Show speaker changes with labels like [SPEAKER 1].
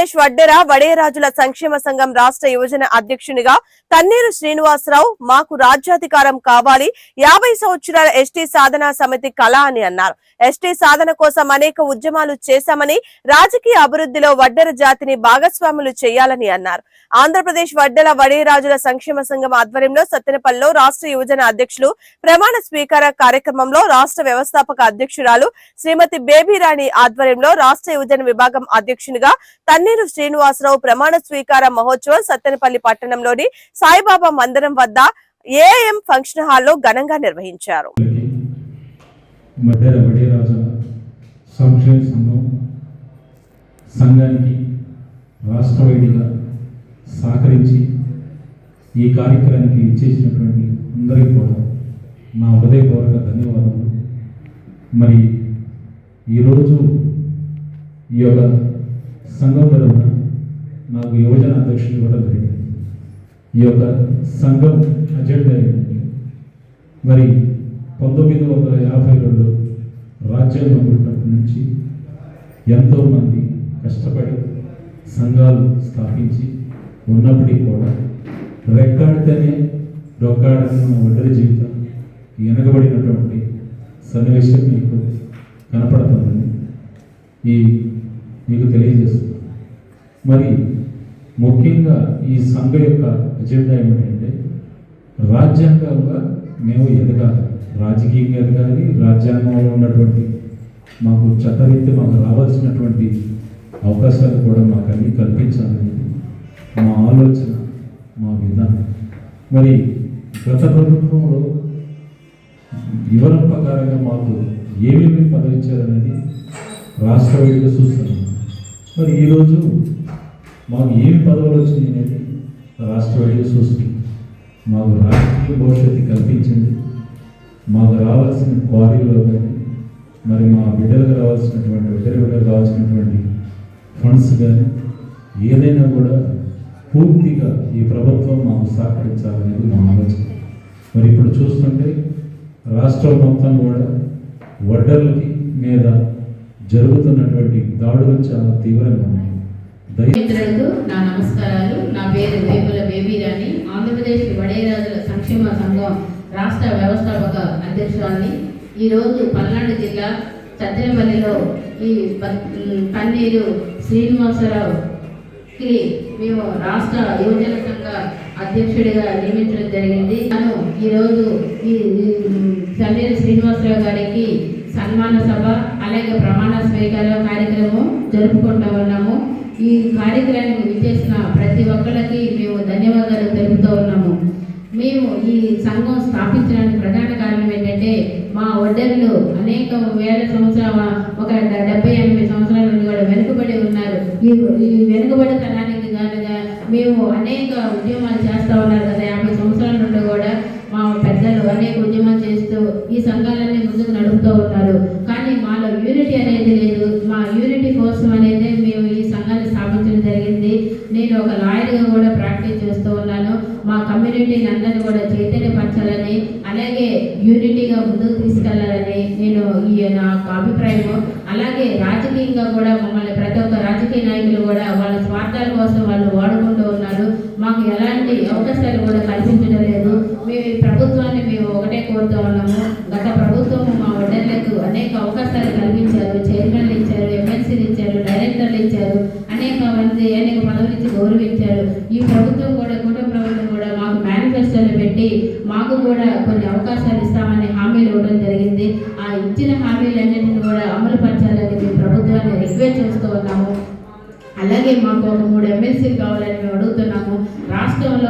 [SPEAKER 1] ఆంధ్రప్రదేశ్ వడ్డెర వడేరాజుల సంక్షేమ సంఘం రాష్ట్ర యువజన అధ్యక్షునిగా తన్నీరు శ్రీనివాసరావు మాకు రాజ్యాధికారం కావాలి. యాభై సంవత్సరాల ఎస్టీ సాధనా సమితి కళ అని అన్నారు. ఎస్టీ సాధన కోసం అనేక ఉద్యమాలు చేశామని రాజకీయ అభివృద్ధిలో వడ్డెర జాతిని భాగస్వాములు చేయాలని అన్నారు. ఆంధ్రప్రదేశ్ వడ్డెల వడేరాజుల సంక్షేమ సంఘం ఆధ్వర్యంలో సత్తెనపల్లిలో రాష్ట్ర యువజన అధ్యక్షులు ప్రమాణ స్వీకార కార్యక్రమంలో రాష్ట్ర వ్యవస్థాపక అధ్యక్షురాలు శ్రీమతి బేబీరాణి ఆధ్వర్యంలో రాష్ట్ర యువజన విభాగం అధ్యక్షునిగా తన్నీరు శ్రీనివాసరావు ప్రమాణ స్వీకార మహోత్సవం సత్తెనపల్లి పట్టణంలోని సాయిబాబా మందిరం వద్ద ఏఎం ఫంక్షన్ హాల్లో ఘనంగా నిర్వహించారు.
[SPEAKER 2] సంఘానికి రాష్ట్ర వైద్యుగా సహకరించి ఈ కార్యక్రమానికి ఇచ్చేసినటువంటి అందరికీ కూడా నా హృదయపూర్వక ధన్యవాదాలు మరి ఈరోజు ఈ యొక్క సంఘం తరఫున నాకు యువజన అధ్యక్షులు ఇవ్వడం జరిగింది. ఈ యొక్క సంఘం అజెండా ఏంటంటే మరి పంతొమ్మిది వందల యాభై రెండు రాజ్యాంగం పుట్టినప్పటి నుంచి ఎంతోమంది కష్టపడి సంఘాలు స్థాపించి ఉన్నప్పటికీ కూడా రెక్కాడితేనే డొక్కాడని ఒడ్డరి జీవితం వెనకబడినటువంటి సన్నివేశం మీకు కనపడుతుందని ఈ మీకు తెలియజేస్తున్నాను. మరి ముఖ్యంగా ఈ సంఘ యొక్క ఎజెండా ఏమిటంటే రాజ్యాంగంగా మేము ఎదగాలి రాజకీయంగా ఎదగాలి రాజ్యాంగంలో ఉన్నటువంటి మాకు చట్టరీత్య మాకు రావాల్సినటువంటి అవకాశాలు కూడా మాకు అన్ని కల్పించాలనేది మా ఆలోచన మా విధానం. మరి గత ప్రభుత్వంలో వివరం ప్రకారంగా మాకు ఏమేమి పదవి ఇచ్చారనేది రాష్ట్ర వైద్యులు చూస్తున్నాం మరి ఈరోజు మాకు ఏమి పదవులు వచ్చినాయి అనేది రాష్ట్ర వైద్యులు చూస్తుంది మాకు రాజకీయ భవిష్యత్తు కల్పించింది మాకు రావాల్సిన క్వారీలో కానీ మరి మా బిడ్డలకు రావాల్సినటువంటి బిడ్డల బిడ్డలకు రావాల్సినటువంటి ఫండ్స్ కానీ ఏదైనా కూడా పూర్తిగా ఈ ప్రభుత్వం మాకు సహకరించాలనేది మా ఆలోచన. మరి ఇప్పుడు చూస్తుంటే రాష్ట్రం మొత్తం కూడా వడ్డర్లకి మీద జరుగుతున్నటువంటి దాడులు చాలా తీవ్రంగా ఉన్నాయి.
[SPEAKER 3] మిత్రులకు నా నమస్కారాలు. నా పేరు వేపుల బేబీరాణి ఆంధ్రప్రదేశ్ వడేరాజుల సంక్షేమ సంఘం రాష్ట్ర వ్యవస్థాపక అధ్యక్షురాన్ని ఈరోజు పల్నాడు జిల్లా సత్తెనపల్లిలో ఈ పన్నీరు శ్రీనివాసరావుకి మేము రాష్ట్ర యువజన సంఘ అధ్యక్షుడిగా నియమించడం జరిగింది. తను ఈరోజు ఈ ఈ పన్నీరు శ్రీనివాసరావు గారికి సన్మాన సభ అలాగే ప్రమాణ స్వీకార కార్యక్రమం జరుపుకుంటూ ఉన్నాము. ఈ కార్యక్రమానికి విచ్చేసిన ప్రతి ఒక్కరికి మేము ధన్యవాదాలు తెలుపుతూ ఉన్నాము. మేము ఈ సంఘం స్థాపించడానికి ప్రధాన కారణం ఏంటంటే మా వడ్డర్లు అనేక వేల సంవత్సరాల ఒక డెబ్బై ఎనభై సంవత్సరాల నుండి కూడా వెనుకబడి ఉన్నారు. ఈ వెనుకబడి వెనుకబడితనానికి గానుగా మేము అనేక ఉద్యమాలు చేస్తూ ఉన్నారు కదా యాభై సంవత్సరాల నుండి కూడా మా పెద్దలు అనేక ఉద్యమాలు చేస్తూ ఈ సంఘాలన్నీ ముందుకు నడుపుతూ ఉన్నారు కానీ మాలో యూనిటీ అనేది లేదు. మా యూనిటీ కోసం అనేది మేము ఈ సంఘాన్ని స్థాపించడం జరిగింది. నేను ఒక లాయర్గా కూడా ప్రాక్టీస్ చేస్తూ ఉన్నాను. మా కమ్యూనిటీని అందరినీ కూడా చైతన్యపరచాలని అలాగే యూనిటీగా ముందుకు తీసుకెళ్ళాలని నేను ఈ నా యొక్క అభిప్రాయము. అలాగే రాజకీయంగా కూడా మమ్మల్ని ప్రతి ఒక్క రాజకీయ నాయకులు కూడా వాళ్ళ స్వార్థాల కోసం వాళ్ళు వాడుకుంటూ ఉన్నారు. మాకు ఎలాంటి అవకాశాలు కూడా కల్పించడం లేదు. మేము ఈ ప్రభుత్వాన్ని మేము ఒకటే కోరుతూ ఉన్నాము. గత అనేక అవకాశాలు కల్పించారు. చైర్మన్లు ఇచ్చారు ఎమ్మెల్సీలు ఇచ్చారు డైరెక్టర్లు ఇచ్చారు అనేక మంది అనేక పదవులు ఇచ్చి గౌరవించారు. ఈ ప్రభుత్వం కూడా కుటుంబ ప్రభుత్వం కూడా మాకు మేనిఫెస్టోలు పెట్టి మాకు కూడా కొన్ని అవకాశాలు ఇస్తామని హామీలు ఇవ్వడం జరిగింది. ఆ ఇచ్చిన హామీలన్నింటినీ కూడా అమలు పరచాలని మేము ప్రభుత్వాన్ని రిక్వెస్ట్ చేస్తూ ఉన్నాము. అలాగే మాకు ఒక మూడు ఎమ్మెల్సీలు కావాలని మేము అడుగుతున్నాము. రాష్ట్రంలో